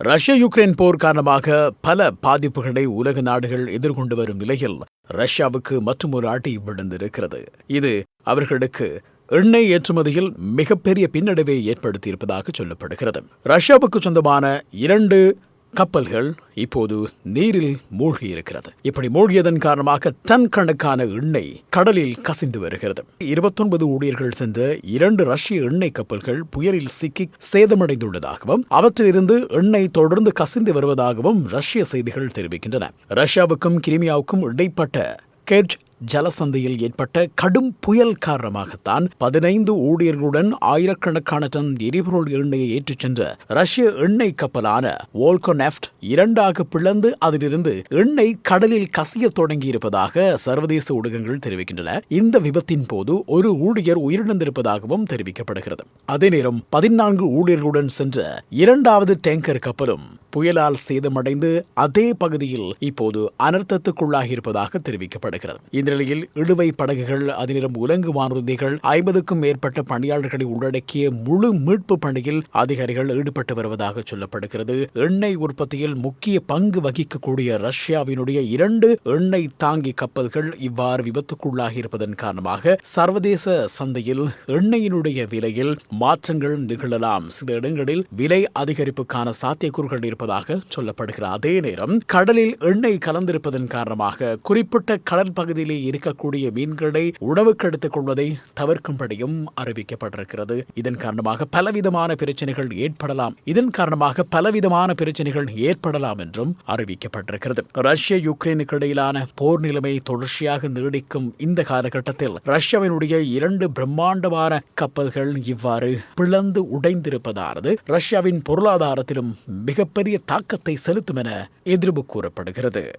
ரஷ்ய யுக்ரைன் போர் காரணமாக பல பாதிப்புகளை உலக நாடுகள் எதிர்கொண்டு வரும் நிலையில் ரஷ்யாவுக்கு மற்றும் ஒரு ஆட்டி விழுந்திருக்கிறது. இது அவர்களுக்கு எண்ணெய் ஏற்றுமதியில் மிகப்பெரிய பின்னடைவை ஏற்படுத்தியிருப்பதாக சொல்லப்படுகிறது. ரஷ்யாவுக்கு சொந்தமான இரண்டு கப்பல்கள் இப்போது நீரில் மூழ்கி இருக்கிறது இப்படி மூழ்கியதன் காரணமாக டன் கணக்கான எண்ணெய் கடலில் கசிந்து வருகிறது. இருபத்தொன்பது ஊழியர்கள் சென்ற இரண்டு ரஷ்ய எண்ணெய் கப்பல்கள் புயலில் சிக்கி சேதமடைந்துள்ளதாகவும் அவற்றிலிருந்து எண்ணெய் தொடர்ந்து கசிந்து வருவதாகவும் ரஷ்ய செய்திகள் தெரிவிக்கின்றன. ரஷ்யாவுக்கும் கிரிமியாவுக்கும் இடைப்பட்ட கெர்ஜ் ஜலசந்தையில் ஏற்பட்ட கடும் புயல் காரணமாகத்தான் பதினைந்து ஊழியர்களுடன் ஆயிரக்கணக்கான டன் எரிபொருள் எண்ணெயை ஏற்றிச் சென்ற ரஷ்ய எண்ணெய் கப்பலான வோல்கோனெஃப்ட் இரண்டாக பிளந்து அதிலிருந்து எண்ணெய் கடலில் கசிய தொடங்கியிருப்பதாக சர்வதேச ஊடகங்கள் தெரிவிக்கின்றன. இந்த விபத்தின் போது ஒரு ஊழியர் உயிரிழந்திருப்பதாகவும் தெரிவிக்கப்படுகிறது. அதே நேரம் பதினான்கு ஊழியர்களுடன் சென்ற இரண்டாவது டேங்கர் கப்பலும் புயலால் சேதமடைந்து அதே பகுதியில் இப்போது அனர்த்தத்துக்குள்ளாகியிருப்பதாக தெரிவிக்கப்படுகிறது. இந்த நிலையில் இழுவை படகுகள் அதிலும் உலங்கு வானூர்திகள் ஐம்பதுக்கும் மேற்பட்ட பணியாளர்களை உள்ளடக்கிய முழு மீட்பு பணியில் அதிகாரிகள் ஈடுபட்டு வருவதாக சொல்லப்படுகிறது. எண்ணெய் உற்பத்தியில் முக்கிய பங்கு வகிக்கக்கூடிய ரஷ்யாவினுடைய இரண்டு எண்ணெய் தாங்கி கப்பல்கள் இவ்வாறு விபத்துக்குள்ளாகி இருப்பதன் காரணமாக சர்வதேச சந்தையில் எண்ணெயினுடைய விலையில் மாற்றங்கள் நிகழலாம். சில இடங்களில் விலை அதிகரிப்புக்கான சாத்தியக்கூறுகள் இருப்பதாக சொல்லப்படுகிற அதே நேரம் கடலில் எண்ணெய் கலந்திருப்பதன் காரணமாக குறிப்பிட்ட கடல் பகுதியிலே இருக்கக்கூடிய மீன்களை உணவுக்கு எடுத்துக் கொள்வதை தவிர்க்கும்படியும் அறிவிக்கப்பட்டிருக்கிறது. இதன் காரணமாக பலவிதமான பிரச்சனைகள் ஏற்படலாம். இதன் காரணமாக பலவிதமான பிரச்சனைகள் ஏற்படலாம் என்றும் அறிவிக்கப்பட்டிருக்கிறது. ரஷ்ய யுக்ரைனுக்கு இடையிலான போர் நிலைமை தொடர்ச்சியாக நீடிக்கும் இந்த காலகட்டத்தில் ரஷ்யாவினுடைய இரண்டு பிரம்மாண்டமான கப்பல்கள் இவ்வாறு பிளந்து உடைந்திருப்பதானது ரஷ்யாவின் பொருளாதாரத்திலும் மிகப்பெரிய தாக்கத்தை செலுத்தும் என எதிர்ப்பு கூறப்படுகிறது.